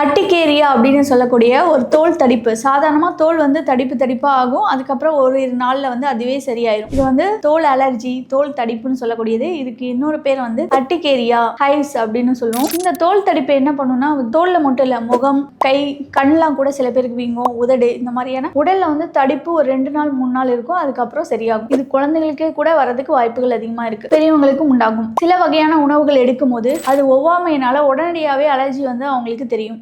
அட்டிகேரியா அப்படின்னு சொல்லக்கூடிய ஒரு தோல் தடிப்பு. சாதாரணமாக தோல் வந்து தடிப்பு தடிப்பாக ஆகும். அதுக்கப்புறம் ஒரு இரு நாளில் வந்து அதுவே சரியாயிடும் இது வந்து தோல் அலர்ஜி தோல் தடிப்புன்னு சொல்லக்கூடியது. இதுக்கு இன்னொரு பேர் வந்து அட்டிகேரியா ஹைவ்ஸ் அப்படின்னு சொல்லுவோம். இந்த தோல் தடிப்பு என்ன பண்ணுன்னா தோலில் மட்டும் இல்லை முகம் கை கண்ணெலாம் கூட சில பேருக்கு வீங்கும் உதடு இந்த மாதிரியான உடலில் வந்து தடிப்பு ஒரு ரெண்டு நாள் மூணு நாள் இருக்கும். அதுக்கப்புறம் சரியாகும். இது குழந்தைகளுக்கே கூட வரதுக்கு வாய்ப்புகள் அதிகமாக இருக்கு. பெரியவங்களுக்கும் உண்டாகும். சில வகையான உணவுகள் எடுக்கும்போது அது ஒவ்வாமையினால உடனடியாகவே அலர்ஜி வந்து அவங்களுக்கு தெரியும்.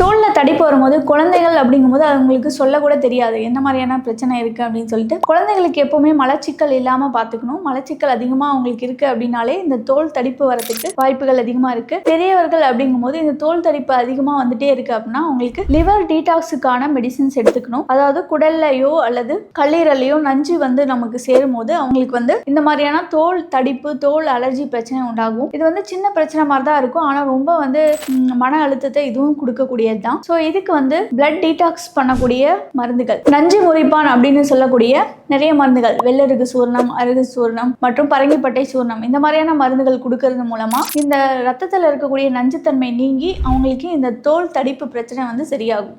தோலில் தடிப்பு வரும்போது குழந்தைகள் அப்படிங்கும்போது அவங்களுக்கு சொல்லக்கூட தெரியாது. என்ன மாதிரியான பிரச்சனை இருக்குது அப்படின்னு சொல்லிட்டு குழந்தைகளுக்கு எப்போவுமே மலச்சிக்கல் இல்லாமல் பார்த்துக்கணும் மலச்சிக்கல் அதிகமாக அவங்களுக்கு இருக்குது அப்படின்னாலே இந்த தோல் தடிப்பு வரதுக்கு வாய்ப்புகள் அதிகமாக இருக்குது பெரியவர்கள் அப்படிங்கும்போது இந்த தோல் தடிப்பு அதிகமாக வந்துட்டே இருக்குது அப்படின்னா அவங்களுக்கு லிவர் டீடாக்ஸுக்கான மெடிசின்ஸ் எடுத்துக்கணும். அதாவது குடல்லையோ அல்லது கல்லீரலையோ நஞ்சு வந்து நமக்கு சேரும் போது அவங்களுக்கு வந்து இந்த மாதிரியான தோல் தடிப்பு தோல் அலர்ஜி பிரச்சனை உண்டாகும். இது வந்து சின்ன பிரச்சனை மாதிரி தான் இருக்கும். ஆனால் ரொம்ப வந்து மன அழுத்தத்தை இதுவும் கொடுக்கக்கூடியது தான் ஸோ இதுக்கு வந்து பிளட் டீடாக்ஸ் பண்ணக்கூடிய மருந்துகள். நஞ்சு முறிப்பான் அப்படின்னு சொல்லக்கூடிய நிறைய மருந்துகள். வெள்ளருகு சூர்ணம் அருகு சூர்ணம் மற்றும் பரங்கிப்பட்டை சூர்ணம். இந்த மாதிரியான மருந்துகள் கொடுக்கறது மூலமா இந்த ரத்தத்தில் இருக்கக்கூடிய நஞ்சுத்தன்மை நீங்கி அவங்களுக்கு இந்த தோல் தடிப்பு பிரச்சனை வந்து சரியாகும்.